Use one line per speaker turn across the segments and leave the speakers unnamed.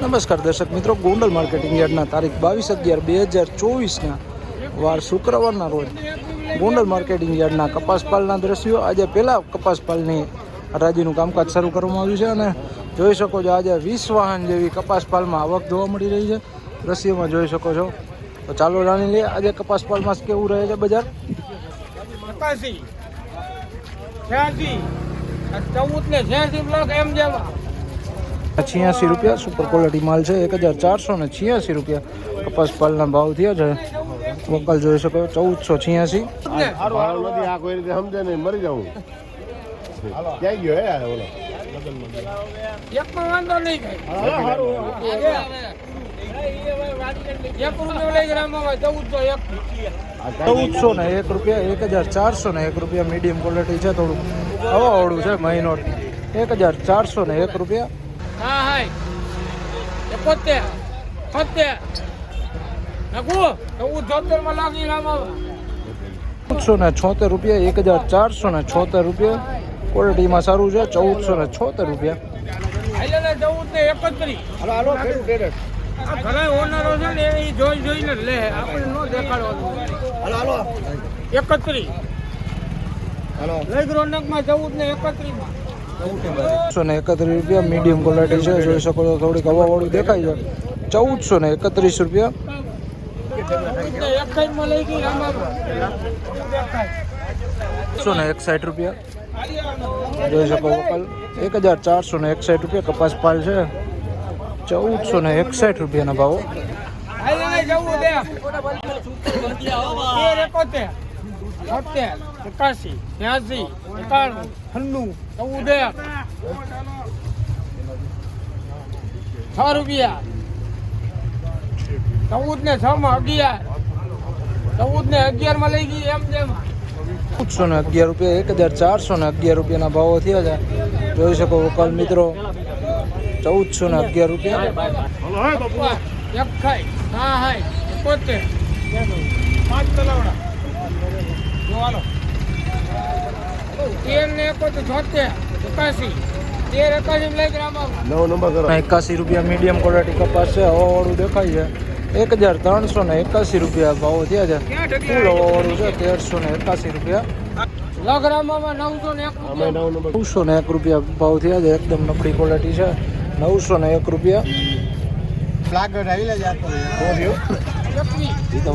નમસ્કાર દર્શક મિત્રો, ગોંડલ માર્કેટિંગ યાર્ડના તારીખ બાવીસ અગિયાર બે હજાર ચોવીસના વાર શુક્રવારના રોજ ગોંડલ માર્કેટિંગ યાર્ડના કપાસપાલના દ્રશ્યો. આજે પહેલાં કપાસપાલની હરાજીનું કામકાજ શરૂ કરવામાં આવ્યું છે અને જોઈ શકો છો આજે વીસ વાહન જેવી કપાસપાલમાં આવક જોવા મળી રહી છે. દ્રશ્યમાં જોઈ શકો છો. તો ચાલો જાણી લઈએ આજે કપાસપાલમાં કેવું રહે છે બજાર?
ચૌદ ને છ્યાસી બ્લોક એમ જેવા.
છ્યાસી રૂપિયા સુપર ક્વોલિટી માલ છે, એક હજાર ચારસો ને છ્યાસી રૂપિયા. કપાસપાલના ભાવ થયા છે. વકલ જોઈ શકો ચૌદસો છ્યાસી.
ભાવ નથી આ કોઈ રીતે સમજે નહીં મરી જાઉં ક્યાં ગયો હે આ ઓલો
એકમાં વાંધો નહીં થાય એક રૂપિયો લઈ ગ્રામમાં ચૌદસો એક
ચૌદસો ને એક રૂપિયા, એક હજાર ચારસો ને એક રૂપિયા. મીડિયમ ક્વોલિટી છે થોડું હવાવાળું છે મહિનો એક હજાર ચારસો ને એક રૂપિયા.
હા હાય. એકોતેર સત્તેર નકુ? ચૌદ છોતેરમાં લાગી
ચૌદસો ને છોતેર રૂપિયા એક હજાર ચારસો ને છોતેર રૂપિયા. ક્વોલિટીમાં સારું છે ચૌદસો ને છોતેર રૂપિયા.
હાલે ને ચૌદ ને એકત્રીસ. આ ઘણા ઓનરો છે ને એ જોઈ જોઈને લે. આપણે નો દેખાડવાનું એકત્રીસ. લઈ ગયો નગમાં ચૌદ ને એકત્રીસમાં
ચૌદસો ને એકત્રીસ રૂપિયા મીડિયમ ક્વોલિટી છે જોઈ શકો છો થોડીક હવાવાળું દેખાય છે. ચૌદસો ને એકત્રીસ રૂપિયા. એકસો ને એકસાઠ રૂપિયા. જોઈ શકો વકલ. એક હજાર ચારસો ને એકસાઠ રૂપિયા કપાસ પાલ છે. ચૌદસો ને એકસાઠ રૂપિયાના ભાવો.
હાલે ને જવું દે તેર એકોતેર સત્તેર એકાસી બ્યાસી એકાણું છન્નું ચૌદ એક છ રૂપિયા. ચૌદ ને છ માં અગિયાર. ચૌદ ને અગિયારમાં લઈ ગઈ એમ જેમ.
ચૌદસો ને અગિયાર રૂપિયા એક હજાર ચારસો ને અગિયાર રૂપિયાના ભાવો થયા છે. જોઈ શકો વકલ મિત્રો. ચૌદસો ને અગિયાર રૂપિયા.
એકોતેર. પાંચ તલાવડા. એકાસી એકાસી
રૂપિયા મીડિયમ ક્વોલિટી કપાસ છે હવાવાળું દેખાય છે. એક હજાર ત્રણસો ને એકાસી રૂપિયા ભાવ થયા છે. ફૂલ હવાવાળું છે તેરસો ને એકાસી રૂપિયા.
લગરામામાં નવસો ને એક
રૂપિયા. ભાવ થયા છે એકદમ નબળી ક્વોલિટી છે. નવસો ને એક રૂપિયા.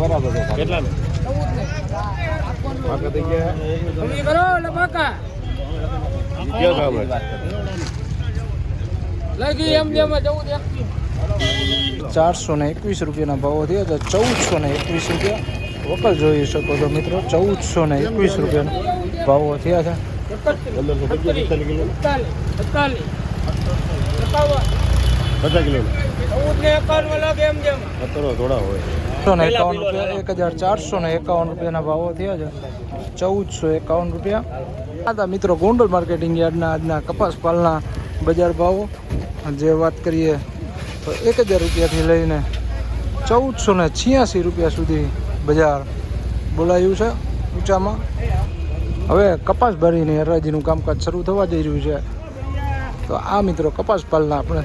બરાબર કેટલા પાકા થઈ ગયા.
થોડી કરો એટલે પાકા.
ક્યાં કામ હે
એમ જેમ ચૌદ એકવીસ
ચારસો ને એકવીસ રૂપિયાના ભાવો થયા છે. ચૌદસો ને એકવીસ રૂપિયા. વકલ જોઈ શકો છો મિત્રો. ચૌદસો ને એકવીસ રૂપિયાના ભાવો થયા છે.
પંદરસો પચીસ કિલો પચાસ કિલો. પત્તરો થોડા હોય.
એકાવન રૂપિયા એક હજાર ચારસો ને એકાવન રૂપિયાના ભાવો થયા છે. ચૌદસો એકાવન રૂપિયા. આ હતા મિત્રો ગોંડલ માર્કેટિંગ યાર્ડના આજના કપાસ પાલના બજાર ભાવો. જે વાત કરીએ તો એક હજાર રૂપિયાથી લઈને ચૌદસો ને છ્યાસી રૂપિયા સુધી બજાર બોલાયું છે ઊંચામાં. હવે કપાસ ભરીને હરાજીનું કામકાજ શરૂ થવા જઈ રહ્યું છે. તો આ મિત્રો કપાસ પાલના આપણે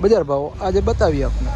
બજાર ભાવો આજે બતાવીએ આપણે.